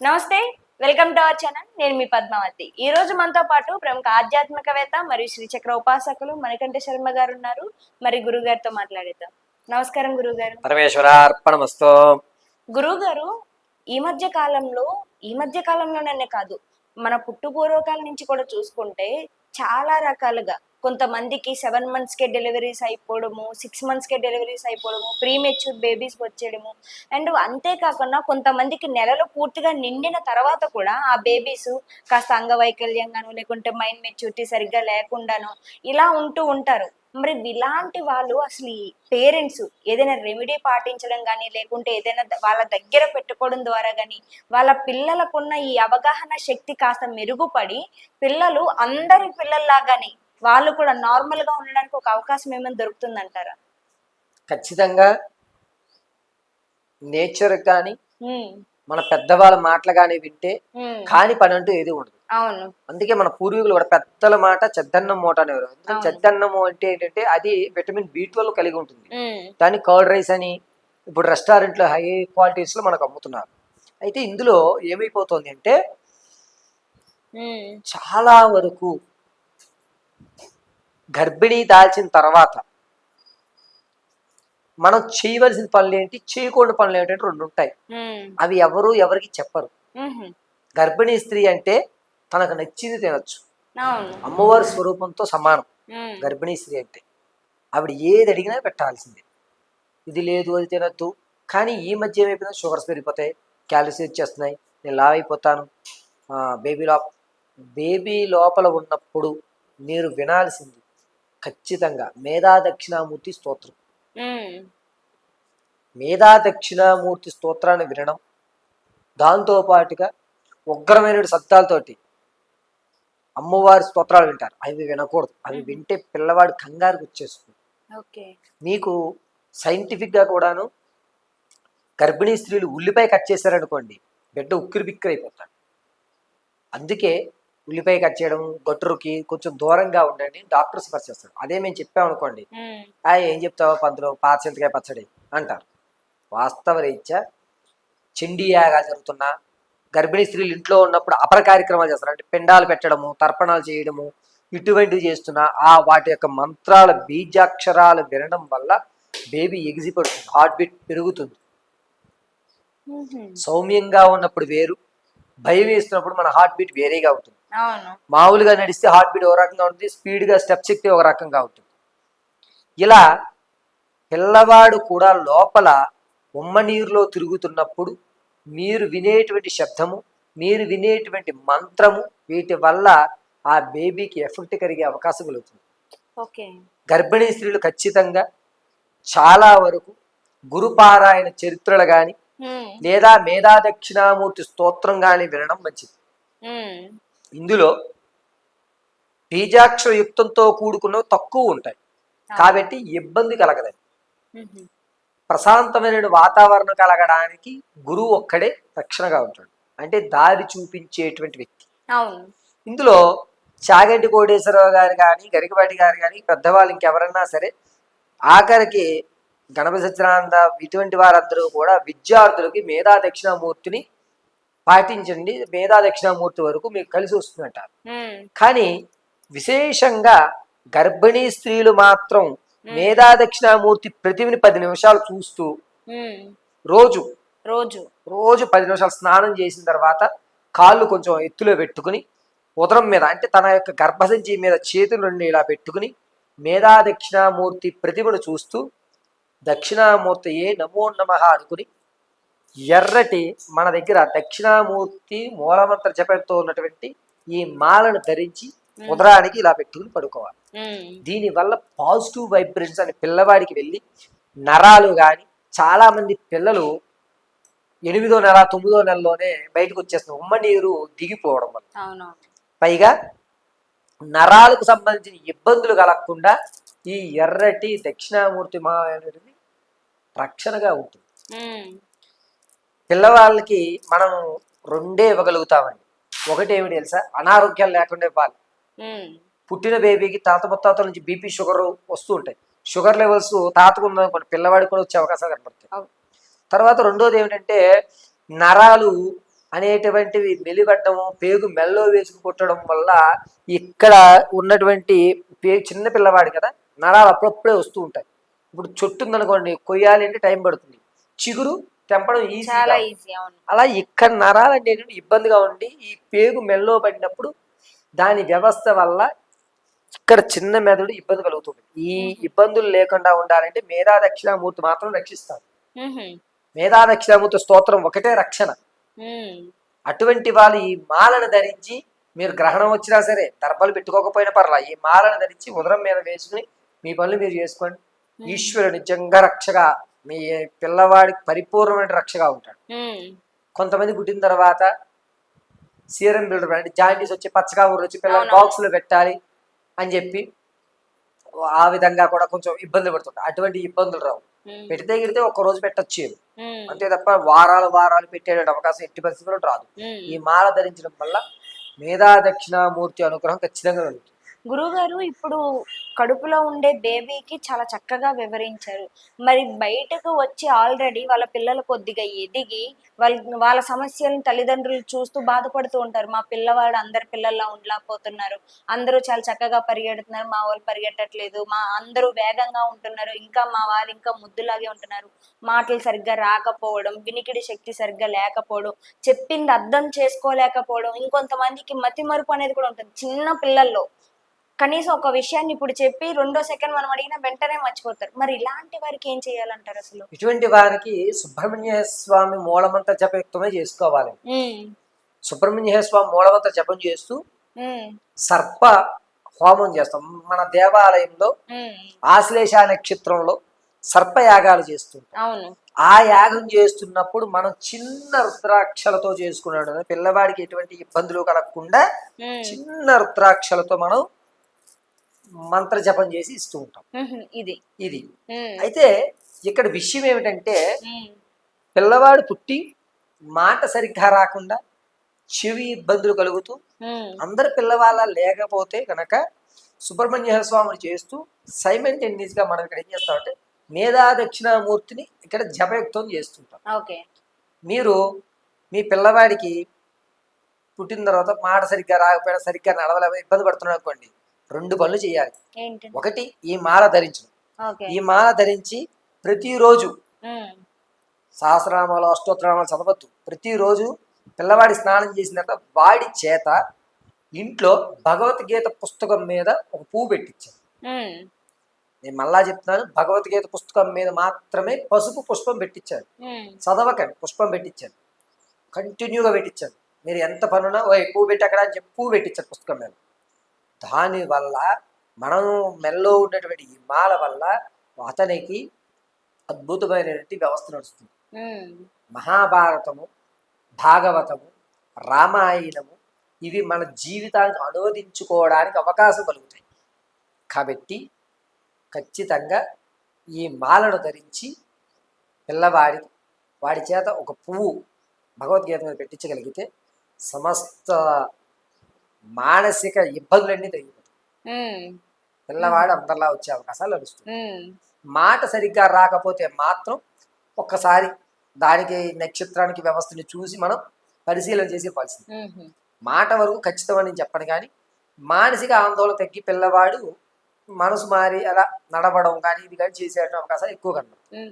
నమస్తే welcome to our channel. నేను మీ పద్మావతి. ఈ రోజు మనతో పాటు ప్రముఖ ఆధ్యాత్మికవేత్త మరియు శ్రీచక్ర ఉపాసకులు మణికంఠ శర్మ గారు ఉన్నారు. మరి గురువు గారితో మాట్లాడేద్దాం. నమస్కారం గురువు గారు. పరమేశ్వరార్పణమస్తో. గురువు గారు ఈ మధ్య కాలంలో ఈ మధ్య కాలంలోనే కాదు మన పుట్టు పూర్వకాల నుంచి కూడా చూసుకుంటే చాలా రకాలుగా కొంతమందికి సెవెన్ మంత్స్ కే డెలివరీస్ అయిపోవడము సిక్స్ మంత్స్ కే డెలివరీస్ అయిపోవడము ప్రీ మెచ్యూర్ బేబీస్ వచ్చేయడము. అండ్ అంతేకాకుండా కొంతమందికి నెలలు పూర్తిగా నిండిన తర్వాత కూడా ఆ బేబీస్ కాస్త అంగవైకల్యంగాను లేకుంటే మైండ్ మెచ్యూరిటీ సరిగ్గా లేకుండాను ఇలా ఉంటూ ఉంటారు. మరి ఇలాంటి వాళ్ళు అసలు పేరెంట్స్ ఏదైనా రెమెడీ పాటించడం కానీ లేకుంటే ఏదైనా వాళ్ళ దగ్గర పెట్టుకోవడం ద్వారా కానీ వాళ్ళ పిల్లలకున్న ఈ అవగాహన శక్తి కాస్త మెరుగుపడి పిల్లలు అందరి పిల్లల్లాగానే వాళ్ళు కూడా నార్మల్గా ఉండడానికి ఒక అవకాశం ఏమైనా దొరుకుతుందంటారా? ఖచ్చితంగా నేచర్ కానీ మన పెద్దవాళ్ళ మాటలు కానీ వింటే కాని పని అంటూ ఏది ఉండదు. అవును. అందుకే మన పూర్వీకులు కూడా పెద్దల మాట చెద్దన్నం మూట అనేవారు. చెద్దన్నము అంటే ఏంటంటే అది విటమిన్ బి ట్వెల్వ్ కలిగి ఉంటుంది. దాన్ని కర్డ్ రైస్ అని ఇప్పుడు రెస్టారెంట్లో హై క్వాలిటీస్లో మనకు అమ్ముతున్నారు. అయితే ఇందులో ఏమైపోతుంది అంటే చాలా వరకు గర్భిణీ దాల్చిన తర్వాత మనం చేయవలసిన పనులు ఏంటి? చేయకూడని పనులు ఏంటంటే రెండు ఉంటాయి. అవి ఎవరు ఎవరికి చెప్పరు. గర్భిణీ స్త్రీ అంటే తనకు నచ్చింది తినొచ్చు. అమ్మవారి స్వరూపంతో సమానం. గర్భిణీ స్త్రీ అంటే ఆవిడ ఏది అడిగినా పెట్టాల్సిందే. ఇది లేదు అది తినద్దు. కానీ ఈ మధ్య ఏమైపోయిందో? షుగర్స్ పెరిగిపోతాయి. క్యాలరీస్ వచ్చేస్తున్నాయి. నేను లావ్ అయిపోతాను. బేబీ లోప బేబీ లోపల ఉన్నప్పుడు మీరు వినాల్సింది ఖచ్చితంగా మేధా దక్షిణామూర్తి స్తోత్రం. మేధా దక్షిణామూర్తి స్తోత్రాన్ని వినడం దాంతో పాటుగా ఉగ్రమైన శబ్దాలతోటి అమ్మవారి స్తోత్రాలు వింటారు. అవి వినకూడదు. అవి వింటే పిల్లవాడు కంగారుకు వచ్చేస్తుంది. మీకు సైంటిఫిక్గా కూడాను గర్భిణీ స్త్రీలు ఉల్లిపాయ కట్ చేశారనుకోండి బిడ్డ ఉక్కిరి బిక్కిరి అయిపోతాడు. అందుకే ఉల్లిపాయ కట్ చేయడం గొట్టురుకి కొంచెం దూరంగా ఉండండి డాక్టర్ సిఫార్సు చేస్తాడు అదే మేము చెప్పామనుకోండి ఆ ఏం చెప్తావో? పందులో పాత చింతకాయ పచ్చడి అంటారు. వాస్తవ రీత్యా చండీ యాగాలు జరుగుతున్నా గర్భిణీ స్త్రీలు ఇంట్లో ఉన్నప్పుడు అపర కార్యక్రమాలు చేస్తారు. అంటే పిండాలు పెట్టడము తర్పణాలు చేయడము ఇటువంటివి చేస్తున్నా ఆ వాటి యొక్క మంత్రాల బీజాక్షరాలు వినడం వల్ల బేబీ ఎగిసిపడుతుంది హార్ట్ బీట్ పెరుగుతుంది. సౌమ్యంగా ఉన్నప్పుడు వేరు భయం వేస్తున్నప్పుడు మన హార్ట్ బీట్ వేరేగా అవును. మామూలుగా నడిస్తే హార్ట్ బీట్ ఒక రకంగా ఉంటుంది స్పీడ్గా స్టెప్స్ ఎక్కితే ఒక రకంగా ఉంటుంది. ఇలా పిల్లవాడు కూడా లోపల ఉమ్మ నీరులో తిరుగుతున్నప్పుడు మీరు వినేటువంటి శబ్దము మీరు వినేటువంటి మంత్రము వీటి వల్ల ఆ బేబీకి ఎఫెక్ట్ కలిగే అవకాశం కలుగుతుంది. ఓకే. గర్భిణీ స్త్రీలు ఖచ్చితంగా చాలా వరకు గురుపారాయణ చరిత్రలు కానీ లేదా మేధా దక్షిణామూర్తి స్తోత్రం కానీ వినడం మంచిది. ఇందులో బీజాక్షర యుక్తంతో కూడుకున్నవి తక్కువ ఉంటాయి. కాబట్టి ఇబ్బంది కలగదు ఉహు, ప్రశాంతమైన వాతావరణం కలగడానికి గురువు ఒక్కడే రక్షణగా ఉంటాడు. అంటే దారి చూపించేటువంటి వ్యక్తి. ఇందులో చాగంటి కోటేశ్వరరావు గారు కానీ గరికపాటి గారు కానీ పెద్దవాళ్ళు ఇంకెవరన్నా సరే ఆఖరికి గణపతి సత్యనారాయణ ఇటువంటి వారందరూ కూడా విద్యార్థులకి మేధా దక్షిణామూర్తిని పాటించండి. మేధా దక్షిణామూర్తి వరకు మీకు కలిసి వస్తుందంటారు కానీ విశేషంగా గర్భిణీ స్త్రీలు మాత్రం మేధా దక్షిణామూర్తి ప్రతిమని పది నిమిషాలు చూస్తూ రోజు రోజు. రోజు పది నిమిషాలు స్నానం చేసిన తర్వాత కాళ్ళు కొంచెం ఎత్తులో పెట్టుకుని ఉదరం మీద అంటే తన యొక్క గర్భసంచి మీద చేతులు రెండు ఇలా పెట్టుకుని మేధా దక్షిణామూర్తి ప్రతిమను చూస్తూ దక్షిణామూర్తి ఏ నమో నమ అనుకుని ఎర్రటి మన దగ్గర దక్షిణామూర్తి మూలమంత్ర జపంతో ఉన్నటువంటి ఈ మాలను ధరించి ఉదరానికి ఇలా పెట్టుకుని పడుకోవాలి. దీనివల్ల పాజిటివ్ వైబ్రేషన్స్ అని పిల్లవాడికి వెళ్ళి నరాలు కానీ చాలా మంది పిల్లలు ఎనిమిదో నెల తొమ్మిదో నెలలోనే బయటకు వచ్చేస్తున్నారు ఉమ్మ నీరు దిగిపోవడం వల్ల. పైగా నరాలకు సంబంధించిన ఇబ్బందులు కలగకుండా ఈ ఎర్రటి దక్షిణామూర్తి మా రక్షణగా ఉంటుంది. పిల్లవాళ్ళకి మనం రెండే ఇవ్వగలుగుతామండి. ఒకటి ఏమిటి తెలుసా? అనారోగ్యాలు లేకుండా ఇవ్వాలి. పుట్టిన బేబీకి తాత ముత్తాతల నుంచి బీపీ షుగర్ వస్తూ ఉంటాయి. షుగర్ లెవెల్స్ తాతకు ఉందనుకోండి పిల్లవాడికి కూడా వచ్చే అవకాశాలు కనపడతాయి అవును. తర్వాత రెండోది ఏమిటంటే నరాలు అనేటువంటివి మెలిపట్టడం పేగు మెల్లో వేసుకు పుట్టడం వల్ల ఇక్కడ ఉన్నటువంటి పే చిన్న పిల్లవాడి కదా నరాలు అప్పుడప్పుడే వస్తూ ఉంటాయి. ఇప్పుడు చొట్టు ఉందనుకోండి కొయ్యాలి అంటే టైం పడుతుంది. చిగురు తెంపడం ఈజీ చాలా ఈజీ అవును. అలా ఇక్కడ నరాలు అనేటువంటి ఇబ్బందిగా ఉండి ఈ పేగు మెల్లో పడినప్పుడు దాని వ్యవస్థ వల్ల ఇక్కడ చిన్న మెదడు ఇబ్బంది కలుగుతుంది. ఈ ఇబ్బందులు లేకుండా ఉండాలంటే మేధా దక్షిణామూర్తి మాత్రం రక్షిస్తారు. మేధా దక్షిణామూర్తి స్తోత్రం ఒకటే రక్షణ. అటువంటి వాళ్ళు ఈ మాలను ధరించి మీరు గ్రహణం వచ్చినా సరే దర్భలు పెట్టుకోకపోయినా పర్లా ఈ మాలను ధరించి ఉదరం మీద వేసుకుని మీ పనులు మీరు చేసుకోండి. ఈశ్వరుడు నిజంగా రక్షగా మీ పిల్లవాడికి పరిపూర్ణమైన రక్షగా ఉంటాడు. కొంతమంది పుట్టిన తర్వాత సీరం బిల్డర్ అంటే జాయింటీస్ వచ్చి పచ్చగా ఊరు వచ్చి పిల్లలు అవునవును. బాక్స్లో పెట్టాలి అని చెప్పి ఆ విధంగా కూడా కొంచెం ఇబ్బంది పడుతుంటారు అటువంటి ఇబ్బందులు రావు. పెడితే గిడితే ఒక్క రోజు పెట్టచ్చు. అంతే తప్ప వారాలు వారాలు పెట్టే అవకాశం ఎట్టి పరిస్థితుల్లో రాదు. ఈ మాల ధరించడం వల్ల మేధా దక్షిణామూర్తి అనుగ్రహం ఖచ్చితంగా కలుగుతుంది గురుగారు ఇప్పుడు కడుపులో ఉండే బేబీకి చాలా చక్కగా వివరించారు. మరి బయటకు వచ్చి ఆల్రెడీ వాళ్ళ పిల్లలు కొద్దిగా ఎదిగి వాళ్ళ వాళ్ళ సమస్యలను తల్లిదండ్రులు చూస్తూ బాధపడుతూ ఉంటారు. మా పిల్లవాడు అందరి పిల్లల్లా ఉండలేకపోతున్నారు. అందరూ చాలా చక్కగా పరిగెడుతున్నారు. మా వాళ్ళు పరిగెట్టట్లేదు. మా అందరూ వేగంగా ఉంటున్నారు. ఇంకా మా వాళ్ళు ఇంకా ముద్దులాగే ఉంటున్నారు. మాటలు సరిగ్గా రాకపోవడం వినికిడి శక్తి సరిగ్గా లేకపోవడం చెప్పింది అర్థం చేసుకోలేకపోవడం ఇంకొంతమందికి మతి మరుపు అనేది కూడా ఉంటుంది. చిన్న పిల్లల్లో కనీసం ఒక విషయాన్ని ఇప్పుడు చెప్పి రెండో సెకండ్ మనం అడిగినా వెంటనే మర్చిపోతారు. మరి ఇలాంటి వారికి ఏం చేయాలంటారు అసలు? ఇటువంటి వారికి సుబ్రహ్మణ్య స్వామి మూలమంత్ర జపయుక్తమే చేసుకోవాలి. సుబ్రహ్మణ్య స్వామి మూలమంత్ర జపం చేస్తూ సర్ప హోమం చేస్తాం. మన దేవాలయంలో ఆశ్లేష నక్షత్రంలో సర్పయాగాలు చేస్తుంటాం. అవును. ఆ యాగం చేస్తున్నప్పుడు మనం చిన్న రుద్రాక్షలతో చేసుకున్నాడు. పిల్లవాడికి ఎటువంటి ఇబ్బందులు కలగకుండా చిన్న రుద్రాక్షలతో మనం మంత్ర జపం చేసి ఇస్తూ ఉంటాం. ఇది. ఇది. అయితే ఇక్కడ విషయం ఏమిటంటే పిల్లవాడు పుట్టి మాట సరిగ్గా రాకుండా చెవి ఇబ్బందులు కలుగుతూ అందరి పిల్లవాళ్ళ లేకపోతే కనుక సుబ్రహ్మణ్య స్వామిని చేస్తూ సైమెంటేనియస్గా మనం ఇక్కడ ఏం చేస్తామంటే మేధా దక్షిణామూర్తిని ఇక్కడ జపయుక్తం చేస్తుంటాం. ఓకే. మీరు మీ పిల్లవాడికి పుట్టిన తర్వాత మాట సరిగ్గా రాకపోయినా సరిగ్గా నడవలేక ఇబ్బంది పడుతున్నాడు అనుకోండి రెండు పనులు చేయాలి. ఒకటి ఈ మాల ధరించడం. ఈ మాల ధరించి ప్రతిరోజు సహస్రనామాలు అష్టోత్తరామాలు చదవద్దు. ప్రతిరోజు పిల్లవాడి స్నానం చేసిన తర్వాత వాడి చేత ఇంట్లో భగవద్గీత పుస్తకం మీద ఒక పువ్వు పెట్టించాను. నేను మళ్ళా చెప్తున్నాను భగవద్గీత పుస్తకం మీద మాత్రమే పసుపు పుష్పం పెట్టించాను. చదవకండి పుష్పం పెట్టించాను. కంటిన్యూగా పెట్టించాను. మీరు ఎంత పనున్నా ఓ పువ్వు పెట్టి అక్కడ అని చెప్పి పువ్వు పెట్టించారు పుస్తకం మీద. దానివల్ల మనం మెల్లో ఉన్నటువంటి ఈ మాల వల్ల అతనికి అద్భుతమైనటువంటి వ్యవస్థ నడుస్తుంది. మహాభారతము భాగవతము రామాయణము ఇవి మన జీవితానికి అనువదించుకోవడానికి అవకాశం కలుగుతాయి. కాబట్టి ఖచ్చితంగా ఈ మాలను ధరించి పిల్లవాడి వాడి చేత ఒక పువ్వు భగవద్గీత మీద పెట్టించగలిగితే సమస్త మానసిక ఇబ్బందులన్నీ తగ్గిపోతాయి పిల్లవాడు అందరిలా వచ్చే అవకాశాలు లభిస్తాయి. ఉమ్, మాట సరిగ్గా రాకపోతే మాత్రం ఒక్కసారి దానికి నక్షత్రానికి వ్యవస్థని చూసి మనం పరిశీలన చేసి ఇవ్వాల్సింది మాట వరకు ఖచ్చితమని చెప్పను కానీ మానసిక ఆందోళన తగ్గి పిల్లవాడు మనసు మారి అలా నడవడం కానీ ఇది కానీ చేసే అవకాశాలు ఎక్కువ ఉమ్.